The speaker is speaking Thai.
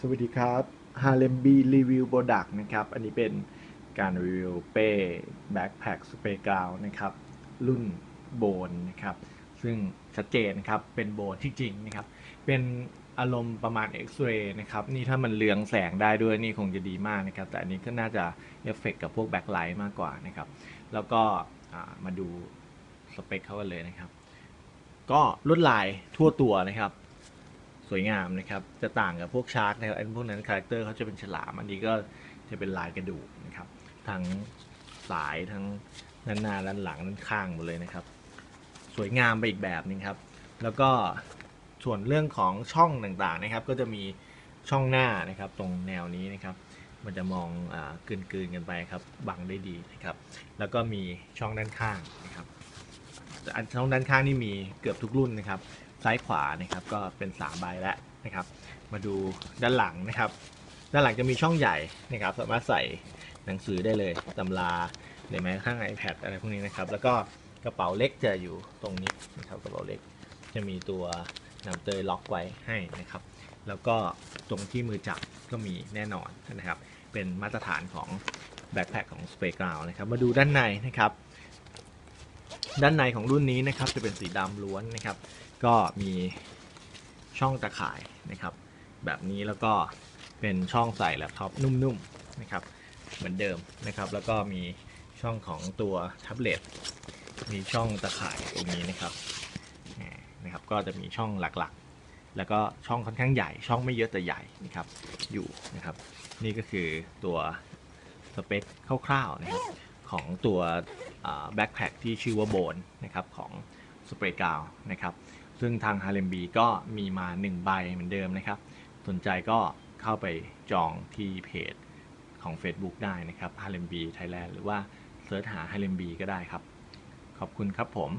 สวัสดีครับ h a r l e m B Review Product นะครับ อันนี้เป็นการรีวิวเป้ Backpack Spray Ground นะครับ รุ่นโบนนะครับ ซึ่งชัดเจนนะครับ เป็นโบนที่จริงนะครับ เป็นอารมณ์ประมาณ X-ray นะครับ นี่ถ้ามันเลืองแสงได้ด้วยนี่คงจะดีมากนะครับ แต่อันนี้ก็น่าจะเอฟเฟกกับพวกแบ็คไลท์มากกว่านะครับ แล้วก็มาดูสเปคเขากันเลยนะครับ ก็ลวดลายทั่วตัวนะครับ สวยงามนะครับ จะต่างกับพวกชาร์กนะครับไอ้พวกนั้นคาแรคเตอร์เขาจะเป็นฉลาม อันนี้ก็จะเป็นลายกระดูกนะครับ ทั้งสายทั้งด้านหน้าด้านหลังด้านข้างหมดเลยนะครับ สวยงามไปอีกแบบนึงครับ แล้วก็ส่วนเรื่องของช่องต่างๆนะครับ ก็จะมีช่องหน้านะครับ ตรงแนวนี้นะครับ มันจะมองอ่ากลืนๆกันไปครับบังได้ดีนะครับ แล้วก็มีช่องด้านข้างนะครับอันช่องด้านข้างนี่มีเกือบทุกรุ่นนะครับ ซ้ายขวานะครับก็เป็น3ใบแล้วนะครับ มาดูด้านหลังนะครับ ด้านหลังจะมีช่องใหญ่นะครับ สามารถใส่หนังสือได้เลยตำราหรือแม้กระทั่ง iPad อะไรพวกนี้นะครับ แล้วก็กระเป๋าเล็กจะอยู่ตรงนี้นะครับกระเป๋าเล็กจะมีตัวนำเตยล็อกไว้ให้นะครับ แล้วก็ตรงที่มือจับก็มีแน่นอนนะครับ เป็นมาตรฐานของแบ็คแพคของ Spray Ground นะครับ มาดูด้านในนะครับ ด้านในของรุ่นนี้นะครับจะเป็นสีดำล้วนนะครับ ก็มีช่องตะข่ายนะครับ แบบนี้แล้วก็เป็นช่องใส่แล็ปท็อปนุ่มๆนะครับ เหมือนเดิมนะครับ แล้วก็มีช่องของตัวแท็บเล็ตมีช่องตะข่ายตรงนี้นะครับนะครับ ก็จะมีช่องหลักๆ แล้วก็ช่องค่อนข้างใหญ่ ช่องไม่เยอะแต่ใหญ่นะครับอยู่นะครับ นี่ก็คือตัวสเปคคร่าวๆนะครับ ของตัวแบ็คแพคที่ชื่อว่าโบนนะครับของสเปรย์กาวนะครับซึ่งทางฮาเลมบีก็มีมา 1 ใบเหมือนเดิมนะครับ สนใจก็เข้าไปจองที่เพจของ Facebook ได้นะครับฮาเลมบีไทยแลนด์หรือว่าเสิร์ชหาฮาเลมบีก็ได้ครับ ขอบคุณครับผม